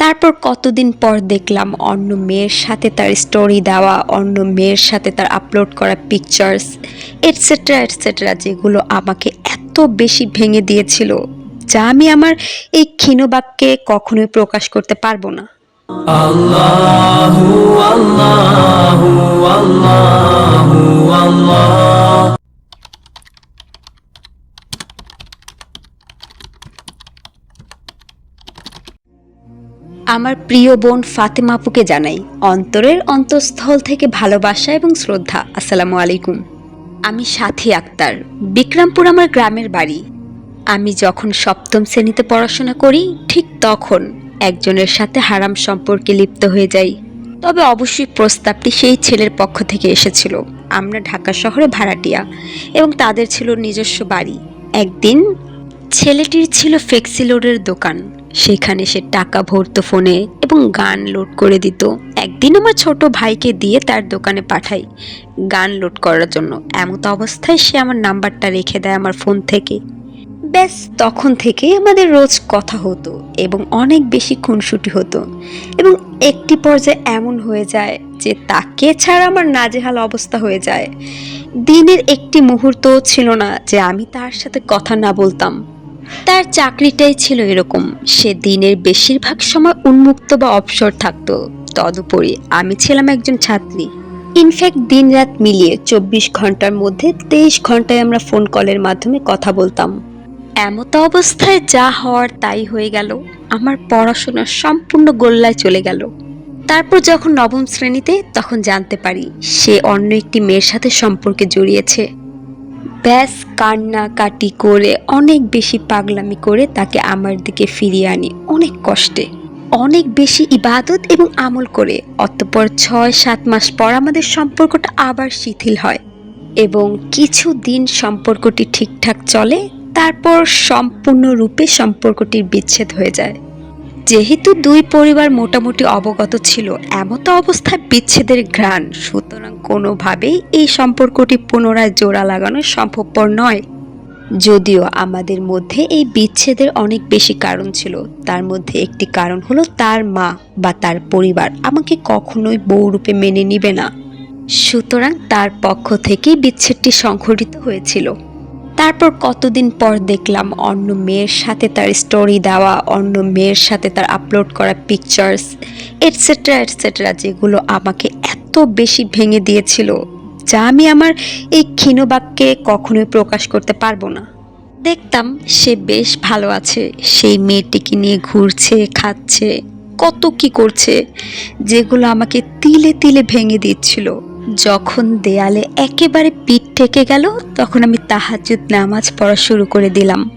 তারপর কতদিন পর দেখলাম অন্য মেয়ের সাথে তার স্টোরি দেওয়া, অন্য মেয়ের সাথে তার আপলোড করা পিকচার্স এটসেট্রা এটসেট্রা যেগুলো আমাকে এত বেশি ভেঙে দিয়েছিল, যা আমি আমার এই ক্ষীণবাক্যে কখনোই প্রকাশ করতে পারব না। Allahu Allahu Allahu Allah আমার প্রিয় বোন ফাতেমা আপুকে জানাই অন্তরের অন্তঃস্থল থেকে ভালোবাসা এবং শ্রদ্ধা। আসসালামু আলাইকুম। আমি সাথী আক্তার, বিক্রমপুর আমার গ্রামের বাড়ি। আমি যখন সপ্তম শ্রেণীতে পড়াশোনা করি, ঠিক তখন একজনের সাথে হারাম সম্পর্কে লিপ্ত হয়ে যাই। তবে অবশ্যই প্রস্তাবটি সেই ছেলের পক্ষ থেকে এসেছিল। আমরা ঢাকা শহরে ভাড়াটিয়া এবং তাদের ছিল নিজস্ব বাড়ি। একদিন ছেলেটির ছিল ফ্লেক্সি লোডের দোকান। সেখানে সে টাকা ভরতো ফোনে এবং গান লোড করে দিত। একদিন আমার ছোট ভাইকে দিয়ে তার দোকানে পাঠাই গান লোড করার জন্য। এমত অবস্থায় সে আমার নাম্বারটা রেখে দেয় আমার ফোন থেকে। ব্যাস, তখন থেকেই আমাদের রোজ কথা হতো এবং অনেক বেশি খুনসুটি হতো এবং একটি পর্যায়ে এমন হয়ে যায় যে তাকে ছাড়া আমার নাজেহাল অবস্থা হয়ে যায়। দিনের একটি মুহূর্তও ছিল না যে আমি তার সাথে কথা না বলতাম। তার চাকরিটাই ছিল এরকম। সে দিনের বেশিরভাগ সময় উন্মুক্ত বা অবসর থাকতো। তদুপরি আমি ছিলাম একজন ছাত্রী। ইনফ্যাক্ট দিন রাত মিলিয়ে চব্বিশ ঘণ্টার মধ্যে তেইশ ঘন্টায় আমরা ফোন কলের মাধ্যমে কথা বলতাম। এমত অবস্থায় যা হওয়ার তাই হয়ে গেল। আমার পড়াশোনা সম্পূর্ণ গোল্লায় চলে গেল। তারপর যখন নবম শ্রেণীতে, তখন জানতে পারি সে অন্য একটি মেয়ের সাথে সম্পর্কে জড়িয়েছে। ব্যাস কান্নাকাটি করে, অনেক বেশি পাগলামি করে তাকে আমার দিকে ফিরিয়ে আনি। অনেক কষ্টে, অনেক বেশি ইবাদত এবং আমল করে। অতঃপর ছয় সাত মাস পর আমাদের সম্পর্কটা আবার শিথিল হয় এবং কিছু দিন সম্পর্কটি ঠিকঠাক চলে, তারপর সম্পূর্ণরূপে সম্পর্কটির বিচ্ছেদ হয়ে যায়। যেহেতু দুই পরিবার মোটামুটি অবগত ছিল এমতো অবস্থায় বিচ্ছেদের ঘ্রাণ। সুতরাং কোনোভাবেই এই সম্পর্কটি পুনরায় জোড়া লাগানো সম্ভবপর নয়। যদিও আমাদের মধ্যে এই বিচ্ছেদের অনেক বেশি কারণ ছিল, তার মধ্যে একটি কারণ হলো তার মা বা তার পরিবার আমাকে কখনোই বউরূপে মেনে নিবে না। সুতরাং তার পক্ষ থেকেই বিচ্ছেদটি সংঘটিত হয়েছিল। তারপর কতদিন পর দেখলাম অন্য মেয়ের সাথে তার স্টোরি দেওয়া, অন্য মেয়ের সাথে তার আপলোড করা পিকচার্স এটসেট্রা এটসেট্রা যেগুলো আমাকে এত বেশি ভেঙে দিয়েছিল, যা আমি আমার এই ক্ষীণবাক্যে কখনোই প্রকাশ করতে পারব না। দেখতাম সে বেশ ভালো আছে, সেই মেয়েটিকে নিয়ে ঘুরছে, খাচ্ছে, কত কি করছে, যেগুলো আমাকে তিলে তিলে ভেঙে দিচ্ছিল। যখন দেয়ালে একেবারে পিঠ ঠেকে গেল, তখন আমি তাহাজুদ নামাজ পড়া শুরু করে দিলাম।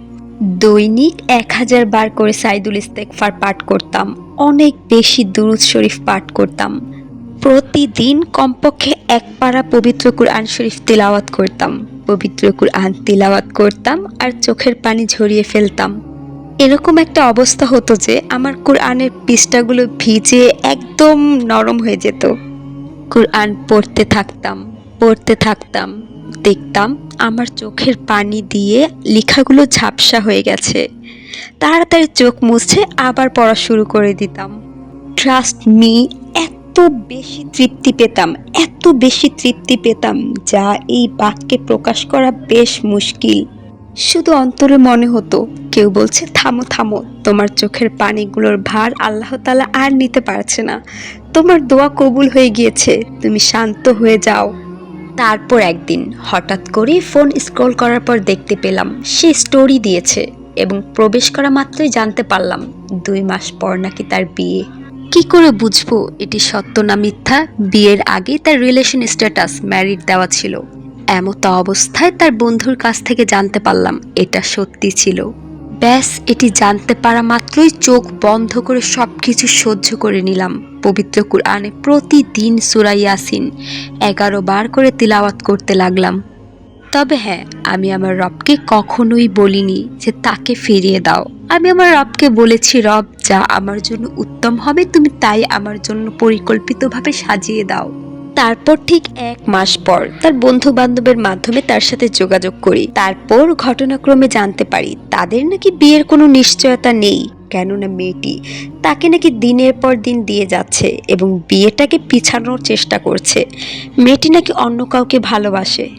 দৈনিক এক হাজার বার করে সাইদুল ইস্তেকফার পাঠ করতাম। অনেক বেশি দুরুদ শরীফ পাঠ করতাম। প্রতিদিন কমপক্ষে এক পাড়া পবিত্র কুরআন শরীফ তিলাওয়াত করতাম। পবিত্র কুরআন তিলাওয়াত করতাম আর চোখের পানি ঝরিয়ে ফেলতাম। এরকম একটা অবস্থা হতো যে, আমার কোরআনের পৃষ্ঠাগুলো ভিজে একদম নরম হয়ে যেত। কোরআন পড়তে থাকতাম পড়তে থাকতাম, দেখতাম আমার চোখের পানি দিয়ে লেখাগুলো ঝাপসা হয়ে গেছে। তাড়াতাড়ি চোখ মুছে আবার পড়া শুরু করে দিতাম। ট্রাস্ট মি এত বেশি তৃপ্তি পেতাম, এত বেশি তৃপ্তি পেতাম, যা এই বাক্যে প্রকাশ করা বেশ মুশকিল। শুধু অন্তরে মনে হতো, কেউ বলছে, থামো থামো, তোমার চোখের পানিগুলোর ভার আল্লাহ তালা আর নিতে পারছে না। তোমার দোয়া কবুল হয়ে গিয়েছে, তুমি শান্ত হয়ে যাও। তারপর একদিন হঠাৎ করে ফোন স্ক্রল করার পর দেখতে পেলাম, সে স্টোরি দিয়েছে এবং প্রবেশ করা মাত্রই জানতে পারলাম, দুই মাস পর নাকি তার বিয়ে। কি করে বুঝব, এটি সত্য না মিথ্যা? বিয়ের আগে তার রিলেশন স্ট্যাটাস ম্যারিড দেওয়া ছিল। এমতো অবস্থায় তার বন্ধুর কাছ থেকে জানতে পারলাম, এটা সত্যি ছিল। ব্যাস, এটি জানতে পারা মাত্রই চোখ বন্ধ করে সব কিছু সহ্য করে নিলাম। পবিত্র কুরআনে প্রতিদিন সুরা ইয়াসিন এগারো বার করে তিলাওয়াত করতে লাগলাম। তবে হ্যাঁ আমি আমার রবকে কখনোই বলিনি যে তাকে ফিরিয়ে দাও। আমি আমার রবকে বলেছি, রব, যা আমার জন্য উত্তম হবে, তুমি তাই আমার জন্য পরিকল্পিতভাবে সাজিয়ে দাও। তারপর ঠিক এক মাস পর তার বন্ধু বান্ধবের মাধ্যমে তার সাথে যোগাযোগ করি। তারপর ঘটনাক্রমে জানতে পারি, তাদের নাকি বিয়ের কোনো নিশ্চয়তা নেই। কেননা মেয়েটি তাকে নাকি দিনের পর দিন দিয়ে যাচ্ছে এবং বিয়েটাকে পিছানোর চেষ্টা করছে। মেয়েটি নাকি অন্য কাউকে ভালোবাসে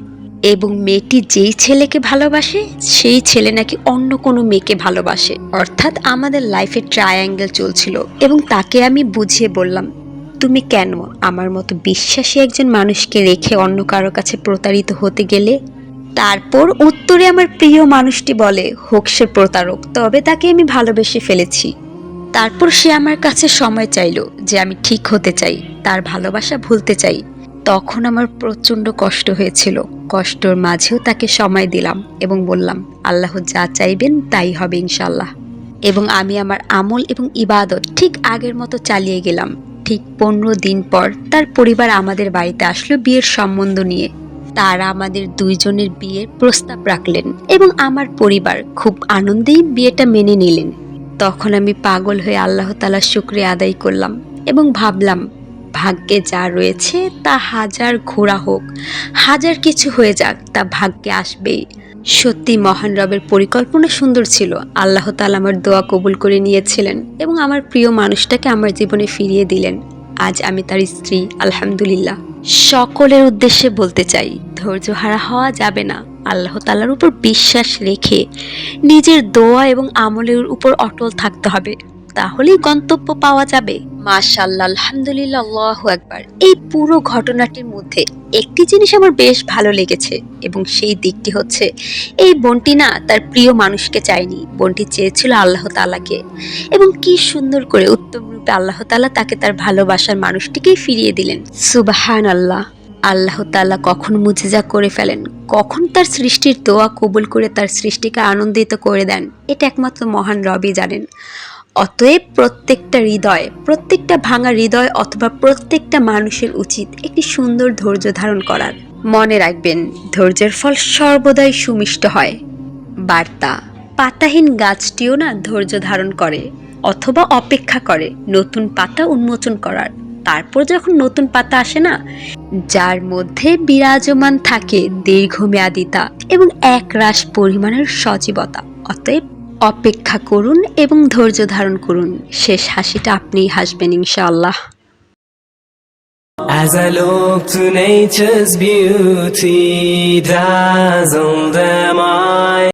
এবং মেয়েটি যেই ছেলেকে ভালোবাসে, সেই ছেলে নাকি অন্য কোনো মেয়েকে ভালোবাসে। অর্থাৎ আমাদের লাইফে ট্রায়াঙ্গেল চলছিল এবং তাকে আমি বুঝিয়ে বললাম তুমি কেন আমার মতো বিশ্বাসী একজন মানুষকে রেখে অন্য কারও কাছে প্রতারিত হতে গেলে? তারপর উত্তরে আমার প্রিয় মানুষটি বলে হোক সে প্রতারক, তবে তাকে আমি ভালোবেসে ফেলেছি। তারপর সে আমার কাছে সময় চাইলো যে আমি ঠিক হতে চাই, তার ভালোবাসা ভুলতে চাই। তখন আমার প্রচণ্ড কষ্ট হয়েছিল। কষ্টর মাঝেও তাকে সময় দিলাম এবং বললাম, আল্লাহ যা চাইবেন তাই হবে ইনশাল্লাহ এবং আমি আমার আমল এবং ইবাদত ঠিক আগের মতো চালিয়ে গেলাম। ঠিক পনেরো দিন পর তার পরিবার আমাদের বাড়িতে আসলো বিয়ের সম্বন্ধ নিয়ে। তারা আমাদের দুইজনের বিয়ের প্রস্তাব রাখলেন এবং আমার পরিবার খুব আনন্দেই বিয়েটা মেনে নিলেন। তখন আমি পাগল হয়ে আল্লাহ তালা শুক্রিয়া আদায় করলাম এবং ভাবলাম, ভাগ্যে যা রয়েছে তা হাজার ঘোরা হোক, হাজার কিছু হয়ে যাক, তা ভাগ্যে আসবেই। সত্যি মহান রবের পরিকল্পনা সুন্দর ছিল। আল্লাহ তাল আমার দোয়া কবুল করে নিয়েছিলেন এবং আমার প্রিয় মানুষটাকে আমার জীবনে ফিরিয়ে দিলেন। আজ আমি তার স্ত্রী, আলহামদুলিল্লাহ। সকলের উদ্দেশ্যে বলতে চাই, ধৈর্য হারা হওয়া যাবে না। আল্লাহ তালার উপর বিশ্বাস রেখে নিজের দোয়া এবং আমলের উপর অটল থাকতে হবে। তাহলেই গন্তব্য পাওয়া যাবে। মাশাল্লাহ আলহামদুলিল্লাহ, আল্লাহু একবার এই পুরো ঘটনাটির মধ্যে একটি জিনিস আমার বেশ ভালো লেগেছে, এবং সেই দিকটি হচ্ছে, এই বোনটি না তার প্রিয় মানুষকে চায়নি, বোনটি চেয়েছিল আল্লাহ তালাকে এবং কি সুন্দর করে উত্তম রূপে আল্লাহ তালা তাকে তার ভালোবাসার মানুষটিকেই ফিরিয়ে দিলেন। সুবাহান আল্লাহ আল্লাহ তাআলা কখন মুজিজা করে ফেলেন, কখন তার সৃষ্টির দোয়া কবুল করে তার সৃষ্টিকে আনন্দিত করে দেন, এটা একমাত্র মহান রবি জানেন। অতএব প্রত্যেকটা হৃদয়, প্রত্যেকটা ভাঙা হৃদয় অথবা প্রত্যেকটা মানুষের উচিত একটি সুন্দর ধৈর্য ধারণ করার। মনে রাখবেন, ধৈর্যের ফল সর্বদাই সুমিষ্ট হয়। বার্তা, পাতাহীন গাছটিও না ধৈর্য ধারণ করে অথবা অপেক্ষা করে নতুন পাতা উন্মোচন করার। তারপর যখন নতুন পাতা আসে না, যার মধ্যে বিরাজমান থাকে দীর্ঘমেয়াদিতা এবং এক রাস পরিমাণের সজীবতা। অতএব অপেক্ষা করুন এবং ধৈর্য ধারণ করুন শেষ হাসিটা আপনিই হাসবেন ইনশাআল্লাহ As I look to nature's beauty, dazzled am I.